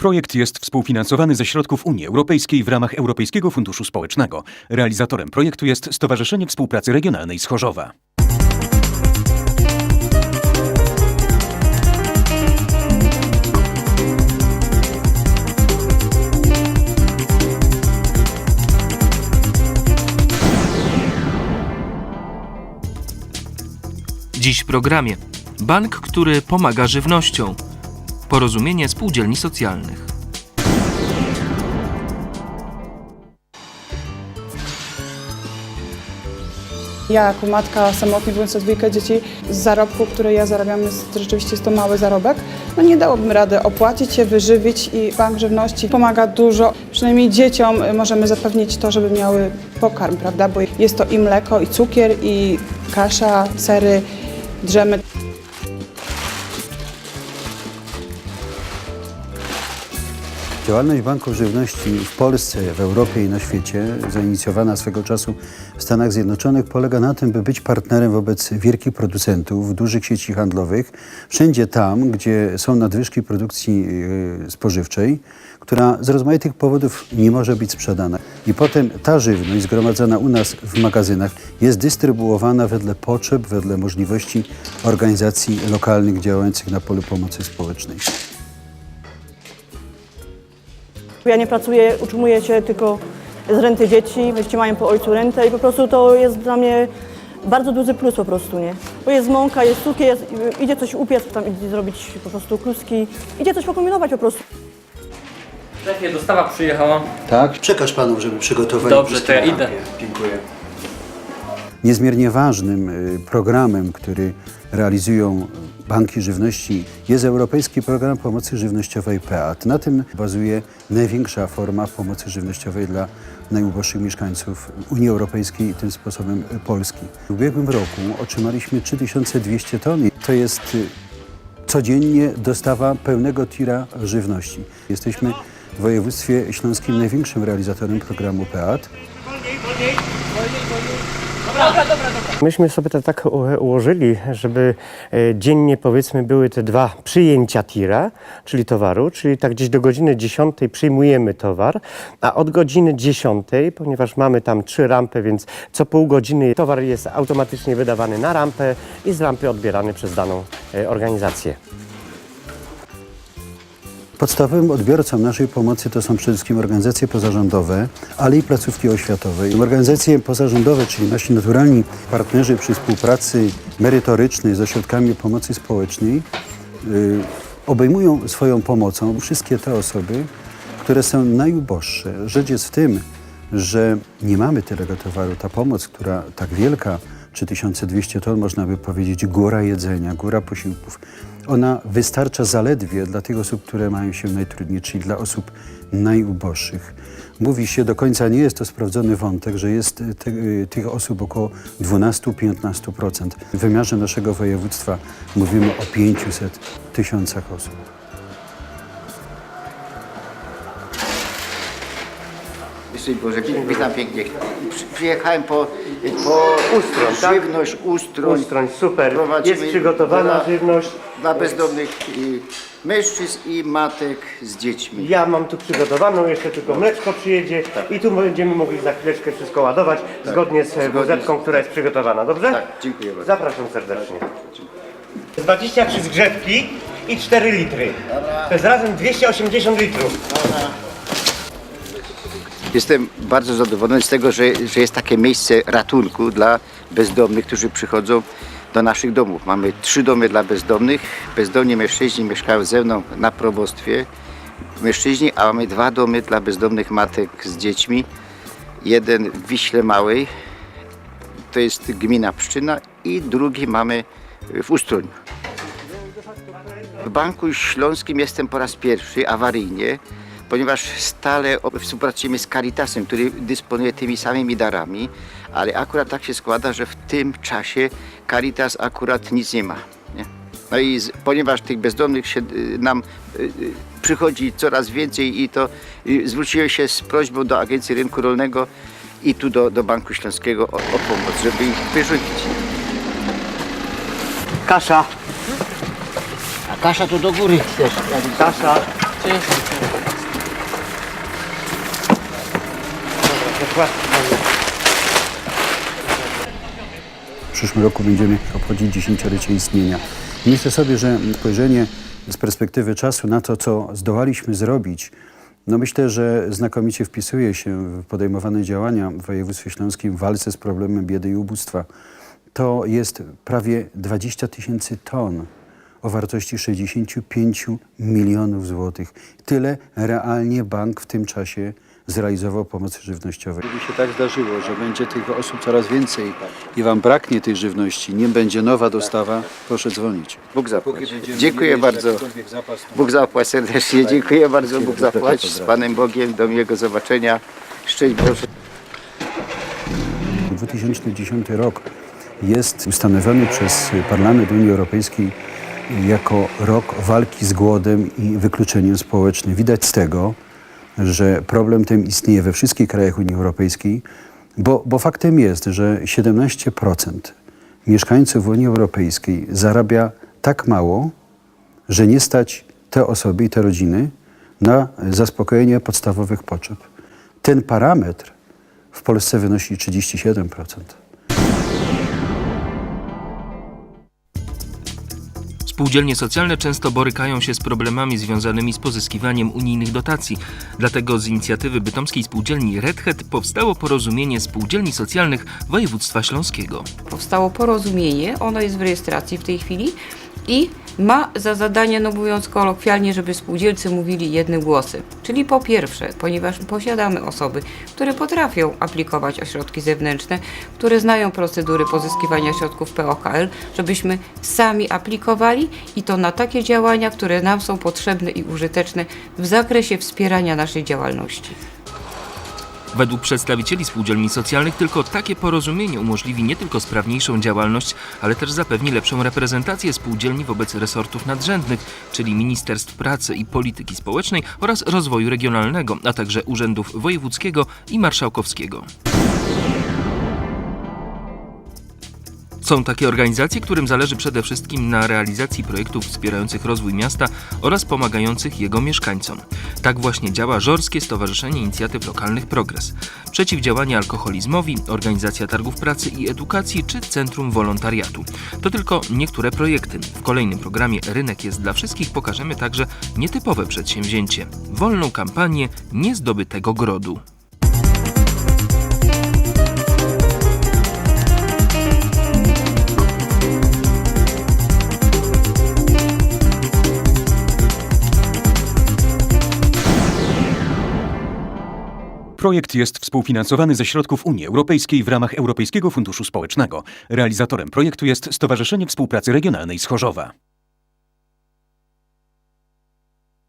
Projekt jest współfinansowany ze środków Unii Europejskiej w ramach Europejskiego Funduszu Społecznego. Realizatorem projektu jest Stowarzyszenie Współpracy Regionalnej z Chorzowa. Dziś w programie bank, który pomaga żywnością. Porozumienie spółdzielni socjalnych. Ja jako matka samotnie wychowująca dwójkę dzieci z zarobku, które ja zarabiam, jest rzeczywiście jest to mały zarobek. No nie dałabym rady opłacić się, wyżywić i Bank Żywności pomaga dużo. Przynajmniej dzieciom możemy zapewnić to, żeby miały pokarm, prawda? Bo jest to i mleko, i cukier, i kasza, sery, drzemy. Działalność banków żywności w Polsce, w Europie i na świecie, zainicjowana swego czasu w Stanach Zjednoczonych, polega na tym, by być partnerem wobec wielkich producentów, dużych sieci handlowych, wszędzie tam, gdzie są nadwyżki produkcji yy, spożywczej, która z rozmaitych powodów nie może być sprzedana. I potem ta żywność zgromadzona u nas w magazynach jest dystrybuowana wedle potrzeb, wedle możliwości organizacji lokalnych działających na polu pomocy społecznej. Ja nie pracuję, utrzymuję się tylko z renty dzieci, mają po ojcu rentę i po prostu to jest dla mnie bardzo duży plus po prostu, nie? Bo jest mąka, jest cukier, jest, idzie coś upiec, tam idzie zrobić po prostu kluski, idzie coś pokombinować po prostu. Szefie, dostawa przyjechała. Tak? Przekaż panu, żeby przygotowali. Dobrze, to ja idę. Dziękuję. Niezmiernie ważnym y, programem, który realizują banki żywności jest Europejski Program Pomocy Żywnościowej PEAT. Na tym bazuje największa forma pomocy żywnościowej dla najuboższych mieszkańców Unii Europejskiej i tym sposobem Polski. W ubiegłym roku otrzymaliśmy 3200 ton. To jest y, codziennie dostawa pełnego tira żywności. Jesteśmy w województwie śląskim największym realizatorem programu PEAT. Myśmy sobie to tak ułożyli, żeby e, dziennie powiedzmy były te dwa przyjęcia tira, czyli towaru, czyli tak gdzieś do godziny 10 przyjmujemy towar, a od godziny 10, ponieważ mamy tam trzy rampy, więc co pół godziny towar jest automatycznie wydawany na rampę i z rampy odbierany przez daną e, organizację. Podstawowym odbiorcą naszej pomocy to są przede wszystkim organizacje pozarządowe, ale i placówki oświatowe. Organizacje pozarządowe, czyli nasi naturalni partnerzy przy współpracy merytorycznej z ośrodkami pomocy społecznej, y, obejmują swoją pomocą wszystkie te osoby, które są najuboższe. Rzecz jest w tym, że nie mamy tyle towaru. Ta pomoc, która tak wielka, 3200 ton, można by powiedzieć, góra jedzenia, góra posiłków, ona wystarcza zaledwie dla tych osób, które mają się najtrudniej, czyli dla osób najuboższych. Mówi się, do końca nie jest to sprawdzony wątek, że jest ty, y, tych osób około 12-15%. W wymiarze naszego województwa mówimy o 500 tysiącach osób. Szczęść Boże, witam pięknie. Przy- Przyjechałem po, po Ustrój, tak? żywność, ustrój. Ustrój, super. Prowadzimy Jest przygotowana dla- żywność. Dla bezdomnych y, mężczyzn i matek z dziećmi. Ja mam tu przygotowaną, jeszcze tylko mleczko przyjedzie i tu będziemy mogli za chwileczkę wszystko ładować zgodnie z Zgodnie wozetką, z- która jest przygotowana, dobrze? Tak, dziękuję bardzo. Zapraszam serdecznie. 23 zgrzewki i 4 litry. To jest razem 280 litrów. Jestem bardzo zadowolony z tego, że, że jest takie miejsce ratunku dla bezdomnych, którzy przychodzą do naszych domów. Mamy trzy domy dla bezdomnych. Bezdomni mężczyźni mieszkają ze mną na probostwie. Mężczyźni, a mamy dwa domy dla bezdomnych matek z dziećmi. Jeden w Wiśle Małej, to jest gmina Pszczyna i drugi mamy w Ustroniu. W Banku Śląskim jestem po raz pierwszy awaryjnie, ponieważ stale współpracujemy z Caritasem, który dysponuje tymi samymi darami, ale akurat tak się składa, że w tym czasie Caritas akurat nic nie ma. Nie? No i z, ponieważ tych bezdomnych się, y, nam y, y, przychodzi coraz więcej i to y, zwróciłem się z prośbą do Agencji Rynku Rolnego i tu do, do Banku Śląskiego o, o pomoc, żeby ich wyrzucić. Kasza, A kasza to do góry też. kasza. W przyszłym roku będziemy obchodzić dziesięciolecie istnienia. Myślę sobie, że spojrzenie z perspektywy czasu na to, co zdołaliśmy zrobić, no myślę, że znakomicie wpisuje się w podejmowane działania w województwie śląskim w walce z problemem biedy i ubóstwa. To jest prawie 20 tysięcy ton o wartości 65 milionów złotych. Tyle realnie bank w tym czasie zrealizował pomocy żywnościowej. Gdyby się tak zdarzyło, że będzie tych osób coraz więcej i wam braknie tej żywności, nie będzie nowa dostawa, proszę dzwonić. Bóg zapłać. Dziękuję bardzo. Bóg zapłać serdecznie. Dziękuję bardzo. Bóg zapłać. Z Panem Bogiem. Do miłego zobaczenia. Szczęść Boże. 2010 rok jest ustanowiony przez Parlament Unii Europejskiej jako rok walki z głodem i wykluczeniem społecznym. Widać z tego, że problem ten istnieje we wszystkich krajach Unii Europejskiej, bo, bo faktem jest, że 17% mieszkańców Unii Europejskiej zarabia tak mało, że nie stać te osoby i te rodziny na zaspokojenie podstawowych potrzeb. Ten parametr w Polsce wynosi 37%. Spółdzielnie socjalne często borykają się z problemami związanymi z pozyskiwaniem unijnych dotacji. Dlatego z inicjatywy bytomskiej spółdzielni Red Hat powstało porozumienie spółdzielni socjalnych województwa śląskiego. powstało porozumienie, ono jest w rejestracji w tej chwili i ma za zadanie, no mówiąc kolokwialnie, żeby spółdzielcy mówili jednym głosem. Czyli po pierwsze, ponieważ posiadamy osoby, które potrafią aplikować o środki zewnętrzne, które znają procedury pozyskiwania środków POKL, żebyśmy sami aplikowali i to na takie działania, które nam są potrzebne i użyteczne w zakresie wspierania naszej działalności. Według przedstawicieli spółdzielni socjalnych tylko takie porozumienie umożliwi nie tylko sprawniejszą działalność, ale też zapewni lepszą reprezentację spółdzielni wobec resortów nadrzędnych, czyli Ministerstw Pracy i Polityki Społecznej oraz Rozwoju Regionalnego, a także urzędów wojewódzkiego i marszałkowskiego. Są takie organizacje, którym zależy przede wszystkim na realizacji projektów wspierających rozwój miasta oraz pomagających jego mieszkańcom. Tak właśnie działa Żorskie Stowarzyszenie Inicjatyw Lokalnych Progres. Przeciwdziałanie alkoholizmowi, organizacja targów pracy i edukacji czy Centrum Wolontariatu. To tylko niektóre projekty. W kolejnym programie Rynek jest dla wszystkich pokażemy także nietypowe przedsięwzięcie. Wolną kampanię niezdobytego grodu. Projekt jest współfinansowany ze środków Unii Europejskiej w ramach Europejskiego Funduszu Społecznego. Realizatorem projektu jest Stowarzyszenie Współpracy Regionalnej z Chorzowa.